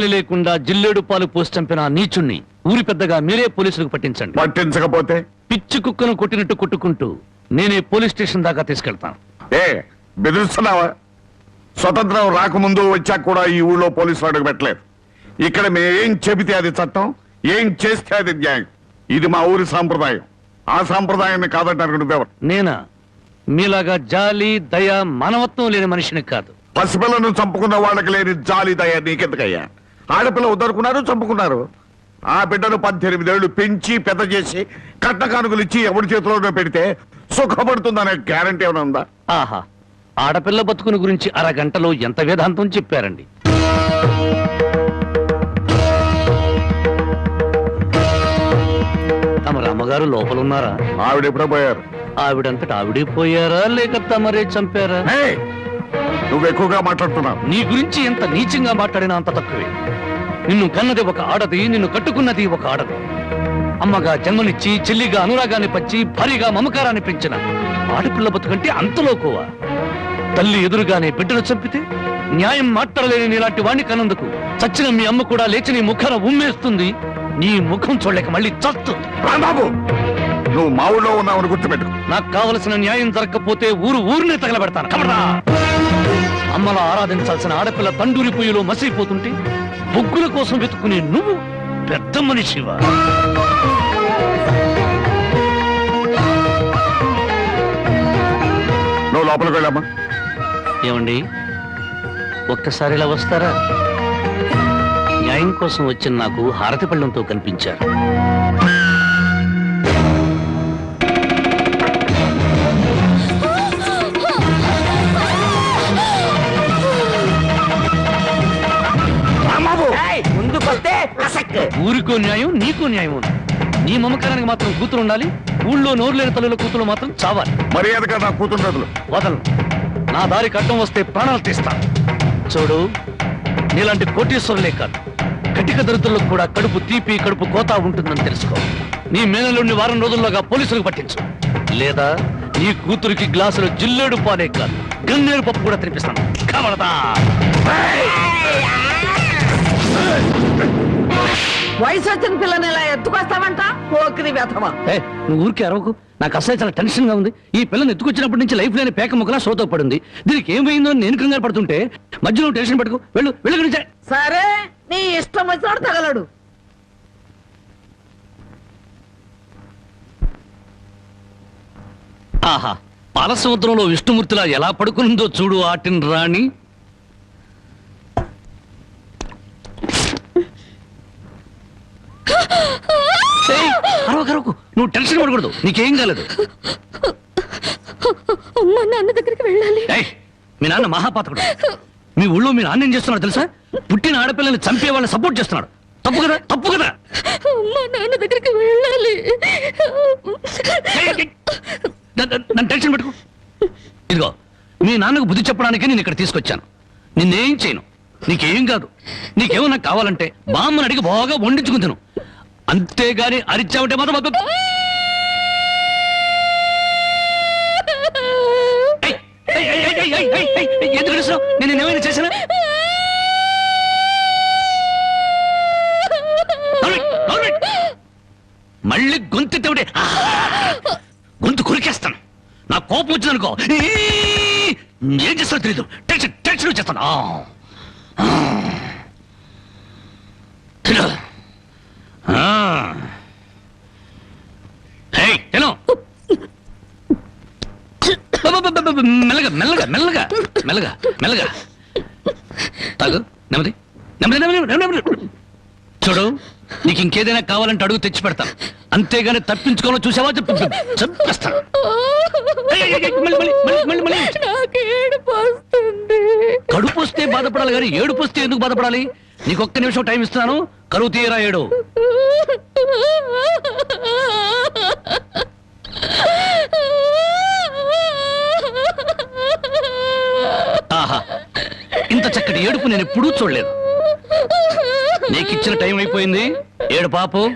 జాలి లేకుండా జిల్లేడు పాలు పోసి చంపిన ఆ నీచుణ్ణి ఊరి పెద్దగా మీరే పోలీసులకు పట్టించండి. పట్టించకపోతే? పిచ్చి కుక్కను కొట్టినట్టు కొట్టుకుంటూ నేనే పోలీస్ స్టేషన్ దాకా తీసుకెళ్తాను. ఏ బెదిరిస్తున్నావా? స్వతంత్రం రాకముందు వచ్చాక కూడా ఈ ఊళ్ళో పోలీసులు అడుగు పెట్టలేదు ఇక్కడ మేమేం చెబితే అది చట్టం ఏం చేస్తే అది న్యాయం. ఇది మా ఊరి సాంప్రదాయం. ఆ సాంప్రదాయాన్ని కాదంటారు నువ్వెవరు? నేనా? మీలాగా జాలి దయ మానవత్వం లేని మనిషిని కాదు. పసిపిల్లను చంపుకున్న వాళ్ళకి లేని జాలి దయ నీకెందుకయ్యా? ఆడపిల్ల ఉద్దరుకున్నారు చంపుకున్నారు. ఆ బిడ్డను పద్దెనిమిదేళ్ళు పెంచి పెద్ద చేసి కట్న కానుకలు ఇచ్చి ఎవరి చేతిలోనే పెడితే సుఖపడుతుందనే గ్యారంటీ ఏమైనా ఉందా? ఆహా. ఆడపిల్ల బతుకుని గురించి అరగంటలో ఎంత వేదాంతం చెప్పారండి? తమ రామగారు లోపల ఉన్నారా ఆవిడ ఎప్పుడో పోయారు. ఆవిడంతట ఆవిడే పోయారా లేక తమరే చంపారా! నువ్వు ఎక్కువగా మాట్లాడుతున్నావు. నీ గురించి ఎంత నీచంగా మాట్లాడినా అంత తక్కువే. నిన్ను కన్నది ఒక ఆడది నిన్ను కట్టుకున్నది ఒక ఆడది. అమ్మగా జన్మనిచ్చి చెల్లిగా అనురాగాన్ని పంచి భారీగా మమకారాన్ని పెంచిన ఆడపిల్ల బతుకంటే అంతలోకోవా తల్లి ఎదురుగానే బిడ్డను చంపితే న్యాయం మాట్లాడలేని నీలాంటి వాణ్ణి కన్నందుకు చచ్చిన మీ అమ్మ కూడా లేచి నీ ముఖాన ఉమ్మేస్తుంది. నీ ముఖం చూడలేక మళ్ళీ చస్తుంది రాంబాబు నువ్వు మా ఊళ్ళో ఉన్నావని గుర్తుపెట్టు నాకు కావలసిన న్యాయం జరగకపోతే ఊరు ఊరినే తగలబెడతాను. కబడా అమ్మలా ఆరాధించాల్సిన ఆడపిల్ల తండూరి పొయ్యిలో మసిపోతుంటే బొగ్గుల కోసం వెతుకునే నువ్వు పెద్ద మనిషివా నువ్వు లోపలికి వెళ్ళమ్మా. ఏమండి? ఒక్కసారి ఇలా వస్తారా? న్యాయం కోసం వచ్చిన నాకు హారతి పళ్ళంతో కనిపించారు. ఊరికో న్యాయం నీకో న్యాయం ఉంది. నీ మమకారానికి మాత్రం కూతురు ఉండాలి. ఊళ్ళో నోరు లేని తల్లుల కూతురు మాత్రం చావాలి. మర్యాదగా నా కూతురు బదులు వదలను. నా దారి కట్టం వస్తే ప్రాణాలు తీస్తాను చూడు నీలాంటి కోటీశ్వరులే కాదు. కటిక దరిద్రులకు కూడా కడుపు తీపి కడుపు కోత ఉంటుందని తెలుసుకో. నీ మేనలుండి వారం రోజుల్లోగా పోలీసులకు పట్టించు. లేదా నీ కూతురికి గ్లాసులో జిల్లేడు పాలే కాదు గన్నేరు పప్పు కూడా తినిపిస్తాను. కవడదా వయసు వచ్చిన పిల్లని ఇలా ఎత్తుకొస్తావంట? పోకిరి వ్యథమా ఏ నువ్వు ఊరికే అరవకు. నాకు అసలు చాలా టెన్షన్గా ఉంది. ఈ పిల్లని ఎత్తుకొచ్చినప్పటి నుంచి లైఫ్ లేని పేక ముక్కలా సోతో పడింది. దీనికి ఏమైందో అని నేను కంగారు పడుతుంటే మధ్యలో టెన్షన్ పట్టుకో. వెళ్ళు వెళ్ళు నుంచే. సరే నీ ఇష్టం వచ్చినోడు తగలడు. ఆహా పాలసముద్రంలో విష్ణుమూర్తిలా ఎలా పడుకుందో చూడు ఆటిన్ రాణి. నువ్వు టెన్షన్ పడకూడదు. నీకేం కాలేదు. అమ్మ నాన్న దగ్గరికి వెళ్ళాలి. మీ నాన్న మహాపాతకుడు. మీ ఊళ్ళో మీ నాన్న ఏం చేస్తున్నాడు తెలుసా? పుట్టిన ఆడపిల్లని చంపే వాళ్ళని సపోర్ట్ చేస్తున్నాడు. తప్పు కదా తప్పు కదా. అమ్మ నాన్న దగ్గరికి వెళ్ళాలి. నన్ను టెన్షన్ పెట్టుకో. ఇదిగో మీ నాన్నకు బుద్ధి చెప్పడానికి నేను ఇక్కడ తీసుకొచ్చాను. నిన్నేం చేయను. నీకేం కాదు. నీకేమన్నా కావాలంటే బామ్మని అడిగి బాగా వండించుకుని తిను. అంతేగాని అరిచామంటే మాత్రం ఎందుకు అరుస్తున్నావు? నేను ఏమైనా చేశానా? మళ్ళీ గొంతు తెవిడే గొంతు కురికేస్తాను. నా కోపం వచ్చిందనుకో ఏం చేస్తానో తెలీదు. టెన్షన్ టెన్షన్ వచ్చేస్తాను. ఆ. మెల్లగా మెల్లగా మెల్లగా మెల్లగా మెల్లగా. తాగు నెమ్మది నెమ్మది నెమ్మది నెమ్మది. చూడు నీకు ఇంకేదైనా కావాలంటే అడుగు తెచ్చి పెడతాను అంతేగాని తప్పించుకోవాలో చూసావా? చెప్పు వస్తుంది. కడుపు వస్తే బాధపడాలి కానీ ఏడుపు వస్తే ఎందుకు బాధపడాలి? నీకు ఒక్క నిమిషం టైం ఇస్తున్నాను. కరువు తీయరా ఏడు ఆహా ఇంత చక్కటి ఏడుపు నేను ఎప్పుడూ చూడలేదు. నీకిచ్చిన టైం అయిపోయింది. ఏడు పాపు.